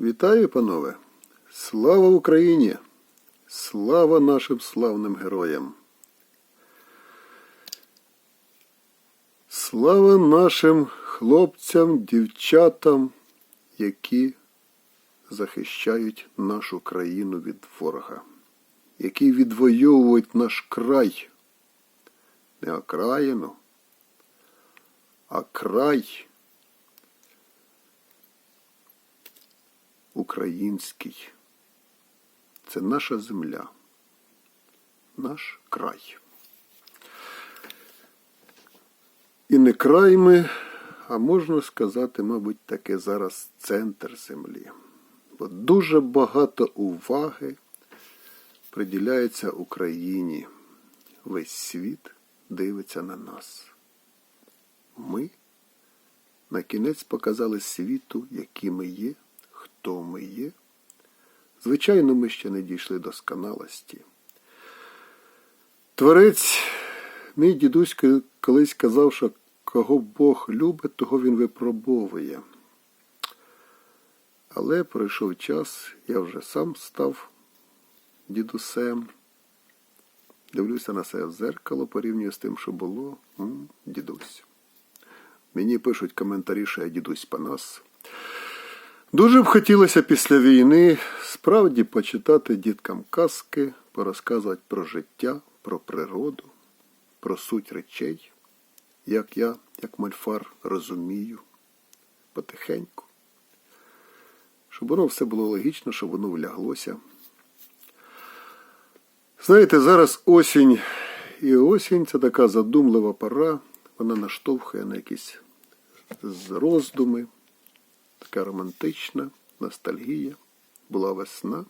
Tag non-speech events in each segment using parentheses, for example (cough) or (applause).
Вітаю, панове! Слава Україні! Слава нашим славним героям! Слава нашим хлопцям, дівчатам, які захищають нашу країну від ворога, які відвоюють наш край, не окраїну, а край український. Це наша земля, наш край. І не край ми, а можна сказати, мабуть, таке зараз центр землі. Бо дуже багато уваги приділяється Україні. Весь світ дивиться на нас. Ми на кінець показали світу, які ми є, хто ми є. Звичайно, ми ще не дійшли досконалості. Творець, мій дідусь колись казав, що кого Бог любить, того він випробовує. Але пройшов час, я вже сам став дідусем. Дивлюся на себе в зеркало, порівнюю з тим, що було. Дідусь. Мені пишуть коментарі, що я дідусь Панас. Дуже б хотілося після війни справді почитати діткам казки, порозказувати про життя, про природу, про суть речей, як я, як мальфар, розумію потихеньку. Щоб воно все було логічно, щоб воно вляглося. Знаєте, зараз осінь, і осінь це така задумлива пора, вона наштовхує на якісь роздуми, така романтична, ностальгія. Була весна,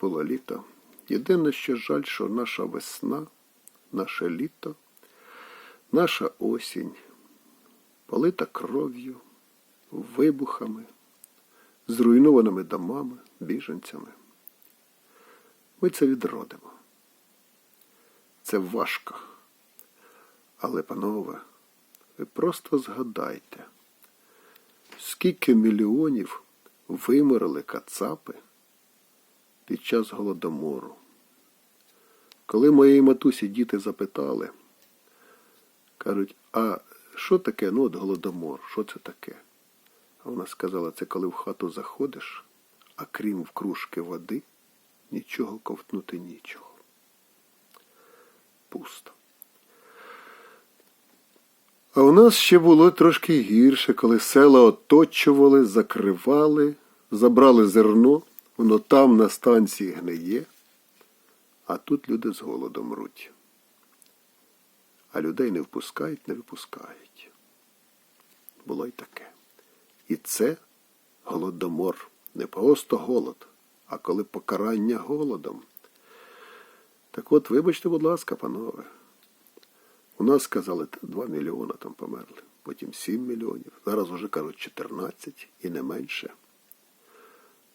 було літо. Єдине, що жаль, що наша весна, наше літо, наша осінь полита кров'ю, вибухами, зруйнованими домами, біженцями. Ми це відродимо. Це важко. Але, панове, ви просто згадайте, скільки мільйонів вимерли кацапи під час голодомору. Коли моєї матусі діти запитали, кажуть, а що таке ну, от голодомор? Що це таке? А вона сказала, це коли в хату заходиш, а крім в кружки води, нічого ковтнути нічого. Пусто. А у нас ще було трошки гірше, коли села оточували, закривали, забрали зерно, воно там на станції гниє, а тут люди з голоду мруть. А людей не впускають, не випускають. Було й таке. І це голодомор. Не просто голод, а коли покарання голодом. Так от, вибачте, будь ласка, панове. У нас сказали 2 мільйони там померли, потім 7 мільйонів. Зараз вже кажуть 14 і не менше.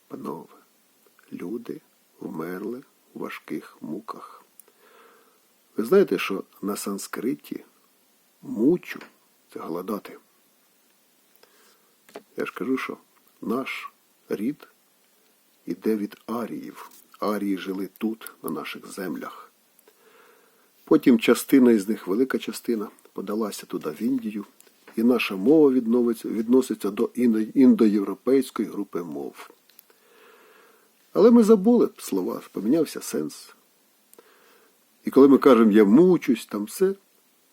Панове, люди вмерли у важких муках. Ви знаєте, що на санскриті мучу це голодати. Я ж кажу, що наш рід іде від аріїв. Арії жили тут, на наших землях. Потім частина із них, велика частина, подалася туди в Індію, і наша мова відноситься до індоєвропейської групи мов. Але ми забули слова, помінявся сенс. І коли ми кажемо я мучусь, там все,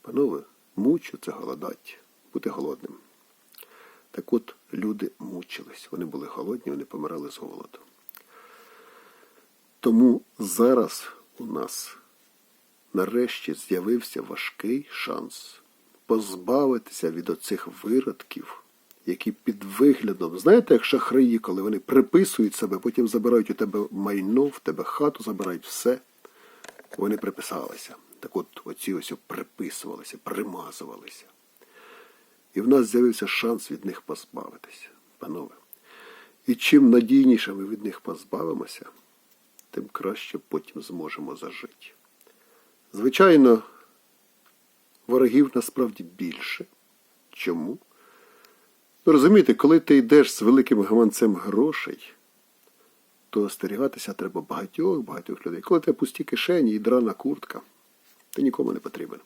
панове, мучу це голодать, бути голодним. Так от люди мучились, вони були голодні, вони помирали з голоду. Тому зараз у нас нарешті з'явився важкий шанс позбавитися від оцих виродків, які під виглядом, знаєте, як шахраї, коли вони приписують себе, потім забирають у тебе майно, в тебе хату, забирають все. Вони приписалися. Так от оці ось приписувалися, примазувалися. І в нас з'явився шанс від них позбавитися, панове. І чим надійніше ми від них позбавимося, тим краще потім зможемо зажити. Звичайно, ворогів насправді більше. Чому? Ну, розумієте, коли ти йдеш з великим гаманцем грошей, то остерігатися треба багатьох багатьох людей. Коли тебе пусті кишені і драна куртка, ти нікому не потрібен.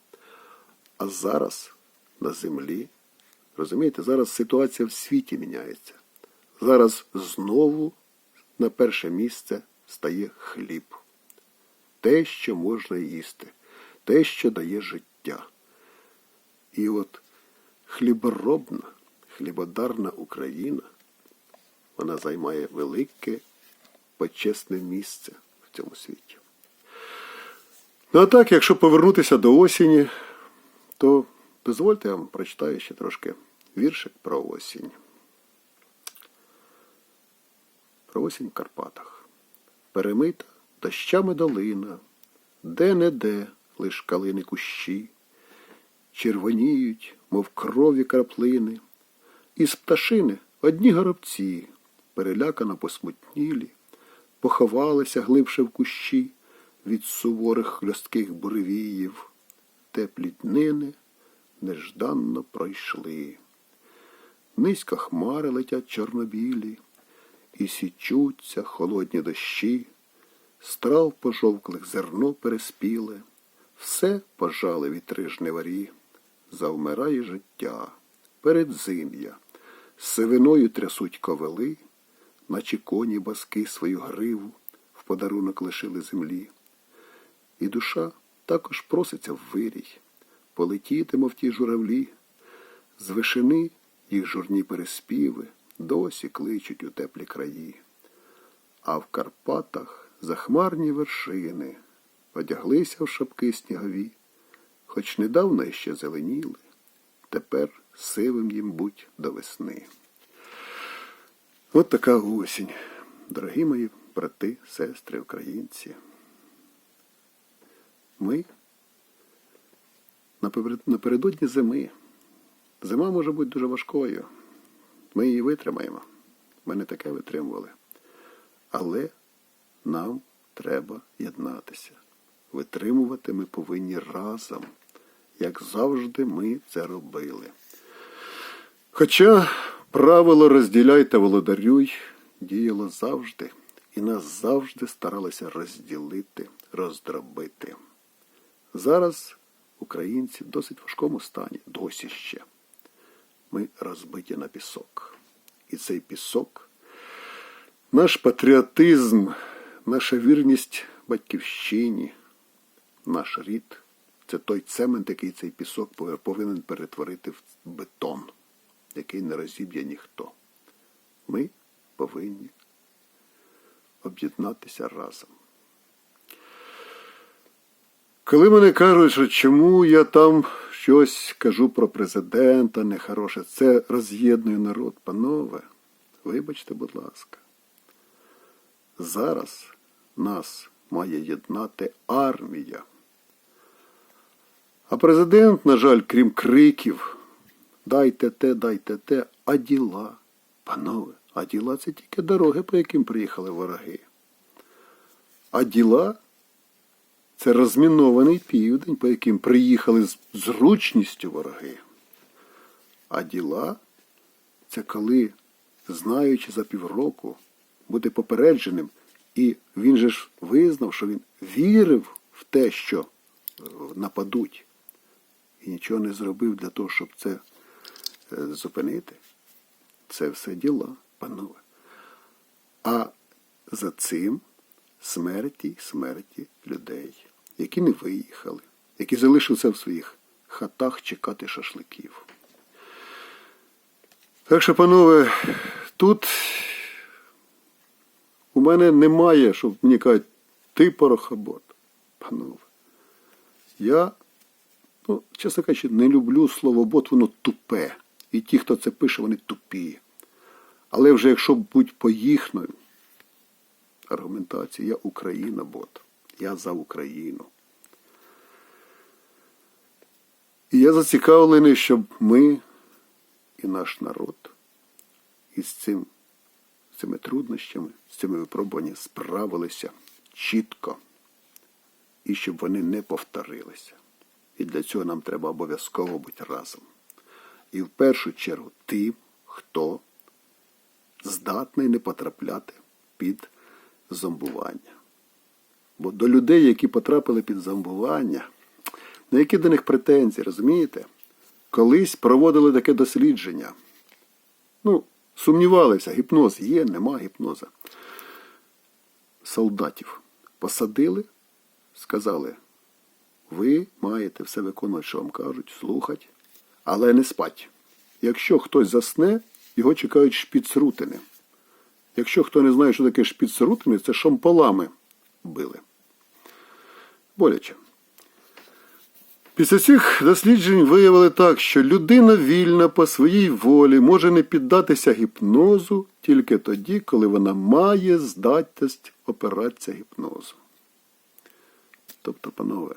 А зараз на землі, розумієте, зараз ситуація в світі міняється. Зараз знову на перше місце стає хліб. Те, що можна їсти, те, що дає життя. І от хліборобна, хлібодарна Україна, вона займає велике почесне місце в цьому світі. Ну а так, якщо повернутися до осені, то дозвольте я вам прочитаю ще трошки віршик про осінь. Про осінь в Карпатах. Перемита дощами долина, де-не-де лиш калини кущі, червоніють, мов крові краплини, із пташини одні горобці, перелякано посмутнілі, поховалися глибше в кущі від суворих хльостких буревіїв, теплі днини нежданно пройшли. Низько хмари летять чорнобілі, і січуться холодні дощі, страв пожовклих зерно переспіле, все пожали вітри жниварі, завмирає життя, передзим'я, сивиною трясуть ковели, наче коні баски свою гриву в подарунок лишили землі. І душа також проситься в вирій, полетіти, мов ті журавлі, з вишини їх журні переспіви досі кличуть у теплі краї. А в Карпатах захмарні вершини одяглися в шапки снігові, хоч недавно іще зеленіли, тепер сивим їм будь до весни. От така осінь, дорогі мої брати, сестри, українці. Ми напередодні зими. Зима може бути дуже важкою. Ми її витримаємо. Ми не таке витримували. Але нам треба єднатися. Витримувати ми повинні разом, як завжди ми це робили. Хоча правило розділяй та володарюй діяло завжди, і нас завжди старалися розділити, роздробити. Зараз українці в досить важкому стані, досі ще. Ми розбиті на пісок. І цей пісок, наш патріотизм, наша вірність батьківщині, наш рід це той цемент, який цей пісок повинен перетворити в бетон, який не розіб'є ніхто. Ми повинні об'єднатися разом. Коли мене кажуть, що чому я там щось кажу про президента нехороше, це роз'єднує народ, панове, вибачте, будь ласка. Зараз нас має єднати армія. А президент, на жаль, крім криків, дайте те, дайте те, а діла, панове, а діла це тільки дороги, по яким приїхали вороги. А діла це розмінований південь, по яким приїхали з зручністю вороги. А діла це коли, знаючи за півроку, бути попередженим, і він же ж визнав, що він вірив в те, що е, нападуть, і нічого не зробив для того, щоб це е, зупинити. Це все діла, панове. А за цим смерті, смерті людей, які не виїхали, які залишилися в своїх хатах чекати шашликів. Так що, панове, тут мене немає, щоб мені кажуть, ти порохобот. Панове, я, ну, чесно кажучи, не люблю слово бот, воно тупе. І ті, хто це пише, вони тупі. Але вже якщо будь по їхньою аргументації, я Україна бот. Я за Україну. І я зацікавлений, щоб ми і наш народ із цим, цими труднощами, з цими випробуваннями справилися чітко, і щоб вони не повторилися. І для цього нам треба обов'язково бути разом. І в першу чергу тим, хто здатний не потрапляти під зомбування. Бо до людей, які потрапили під зомбування, на які до них претензії, розумієте? Колись проводили таке дослідження. Ну, сумнівалися, гіпноз є, нема гіпноза. Солдатів посадили, сказали, ви маєте все виконувати, що вам кажуть, слухати, але не спать. Якщо хтось засне, його чекають шпіцрутини. Якщо хто не знає, що таке шпіцрутини, це шомполами били. Боляче. Після цих досліджень виявили так, що людина вільна по своїй волі може не піддатися гіпнозу тільки тоді, коли вона має здатність опиратися гіпнозу. Тобто, панове,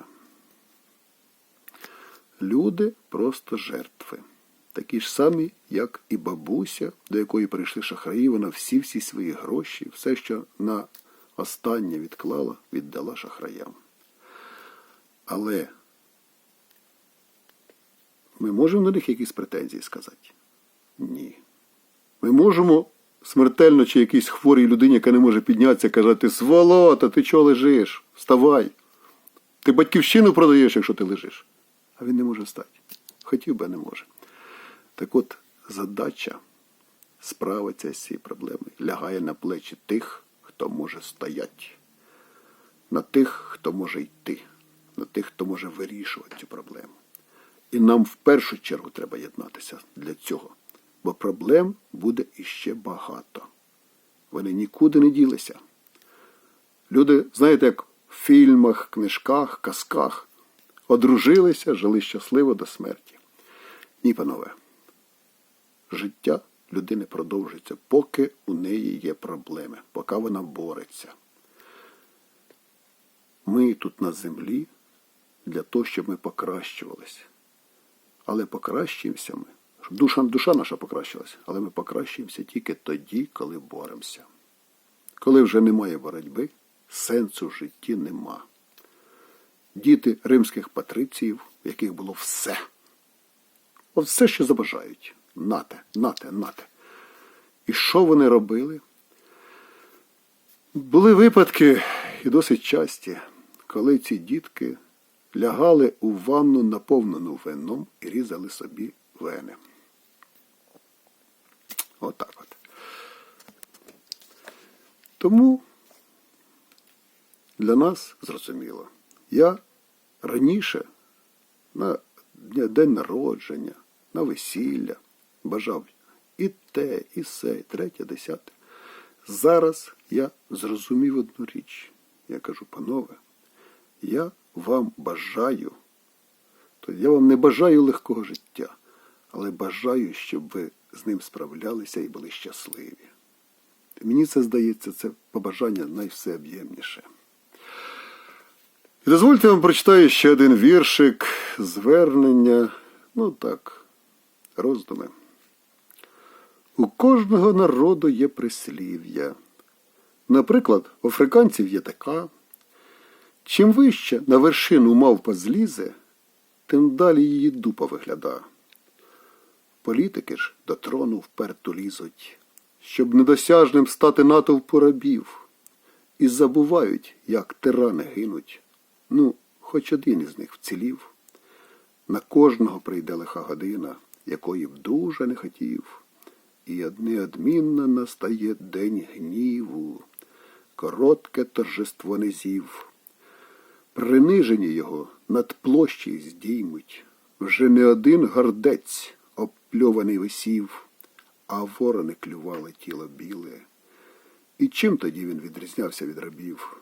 люди просто жертви. Такі ж самі, як і бабуся, до якої прийшли шахраї, вона всі-всі свої гроші, все, що на останнє відклала, віддала шахраям. Але ми можемо на них якісь претензії сказати? Ні. Ми можемо смертельно чи якійсь хворій людині, яка не може піднятися, казати, сволота, ти чого лежиш? Вставай. Ти батьківщину продаєш, якщо ти лежиш. А він не може встати. Хотів би, не може. Так от, задача справитися з цією проблемою лягає на плечі тих, хто може стояти, на тих, хто може йти, на тих, хто може вирішувати цю проблему. І нам в першу чергу треба єднатися для цього, бо проблем буде іще багато. Вони нікуди не ділися. Люди, знаєте, як в фільмах, книжках, казках, одружилися, жили щасливо до смерті. Ні, панове, життя людини продовжується, поки у неї є проблеми, поки вона бореться. Ми тут на землі для того, щоб ми покращувалися. Але покращуємося ми. Душа, душа наша покращилася, але ми покращуємося тільки тоді, коли боремося. Коли вже немає боротьби, сенсу в житті нема. Діти римських патриціїв, в яких було все. От все, що забажають. Нате, нате, нате. І що вони робили? Були випадки, і досить часті, коли ці дітки лягали у ванну, наповнену вином і різали собі вени. Отак от. Тому для нас зрозуміло, я раніше на день народження, на весілля бажав і те, і се, і третє, десяте. Зараз я зрозумів одну річ. Я кажу, панове, я вам бажаю, то я вам не бажаю легкого життя, але бажаю, щоб ви з ним справлялися і були щасливі. Мені це здається, це побажання найвсеоб'ємніше. І дозвольте вам прочитаю ще один віршик, звернення, ну так, роздуми. У кожного народу є прислів'я. Наприклад, у африканців є така. Чим вище на вершину мавпа злізе, тим далі її дупа вигляда. Політики ж до трону вперто лізуть, щоб недосяжним стати натовпу рабів, і забувають, як тирани гинуть. Ну, хоч один із них вцілів. На кожного прийде лиха година, якої б дуже не хотів, і неодмінно настає день гніву, коротке торжество низів. Принижені його над площі здіймуть. Вже не один гордець обпльований висів, а ворони клювали тіло біле. І чим тоді він відрізнявся від рабів?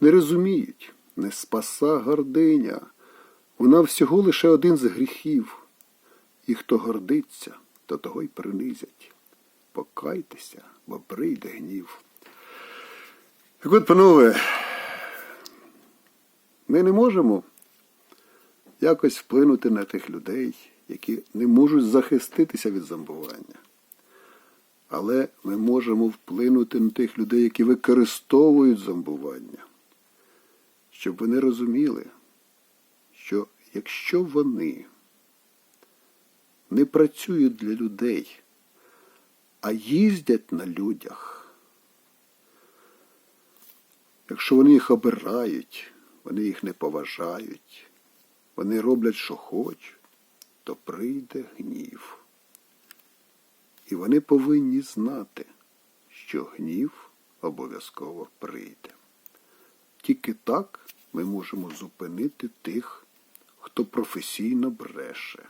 Не розуміють, не спаса гординя. Вона всього лише один з гріхів. І хто гордиться, то того й принизять. Покайтеся, бо прийде гнів. Так от, панове, ми не можемо якось вплинути на тих людей, які не можуть захиститися від зомбування. Але ми можемо вплинути на тих людей, які використовують зомбування, щоб вони розуміли, що якщо вони не працюють для людей, а їздять на людях. Якщо вони їх обирають, вони їх не поважають, вони роблять, що хочуть, то прийде гнів. І вони повинні знати, що гнів обов'язково прийде. Тільки так ми можемо зупинити тих, хто професійно бреше,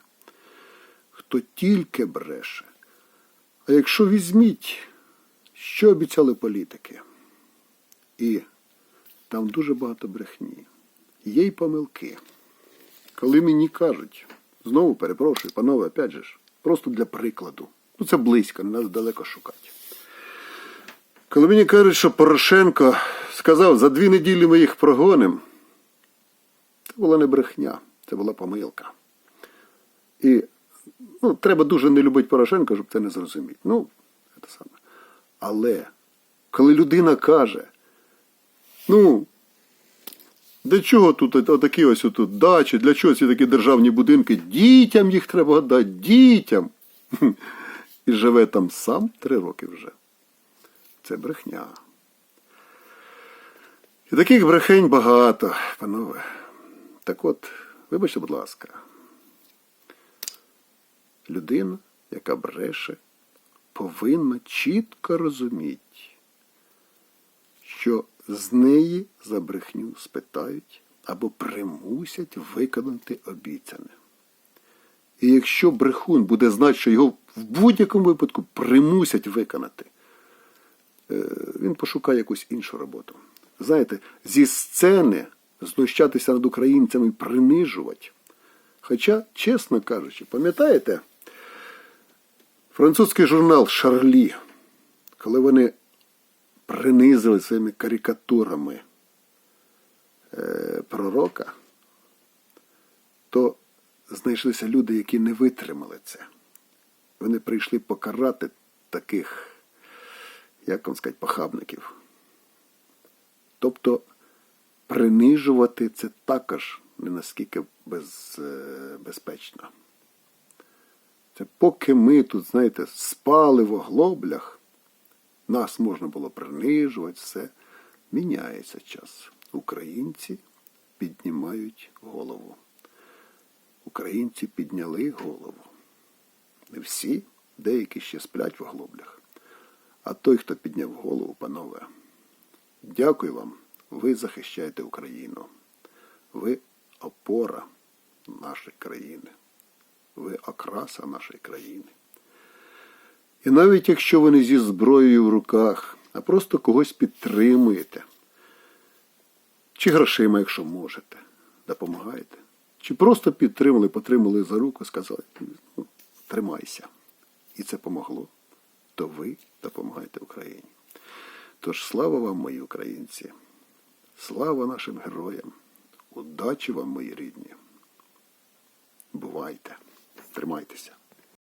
хто тільки бреше. А якщо візьміть, що обіцяли політики? І там дуже багато брехні. Є й помилки. Коли мені кажуть, знову перепрошую, панове, опять же ж, просто для прикладу. Ну це близько, не треба далеко шукати. Коли мені кажуть, що Порошенко сказав, за дві неділі ми їх прогонимо, це була не брехня, це була помилка. І ну, треба дуже не любити Порошенка, щоб це не зрозуміти. Ну, це саме. Але коли людина каже, ну, для чого тут отакі ось тут дачі, для чого ці такі державні будинки? Дітям їх треба дати, дітям. (laughs) І живе там сам три роки вже. Це брехня. І таких брехень багато, панове. Так от, вибачте, будь ласка, людина, яка бреше, повинна чітко розуміти, що з неї за брехню спитають або примусять виконати обіцяне. І якщо брехун буде знати, що його в будь-якому випадку примусять виконати, е, він пошукає якусь іншу роботу. Знаєте, зі сцени знущатися над українцями і принижувати. Хоча, чесно кажучи, пам'ятаєте, французький журнал Шарлі, коли вони принизили своїми карикатурами е, пророка, то знайшлися люди, які не витримали це. Вони прийшли покарати таких, як вам сказати, похабників. Тобто принижувати це також не наскільки без, е, безпечно. Це поки ми тут, знаєте, спали в оглоблях, нас можна було принижувати, все. Міняється час. Українці піднімають голову. Українці підняли голову. Не всі, деякі ще сплять в оглоблях. А той, хто підняв голову, панове, дякую вам. Ви захищаєте Україну. Ви опора нашої країни. Ви окраса нашої країни. І навіть якщо ви не зі зброєю в руках, а просто когось підтримуєте, чи грошима, якщо можете, допомагаєте, чи просто підтримали, потримали за руку, сказали, ну, тримайся. І це помогло, то ви допомагаєте Україні. Тож слава вам, мої українці, слава нашим героям, удачі вам, мої рідні. Бувайте, тримайтеся.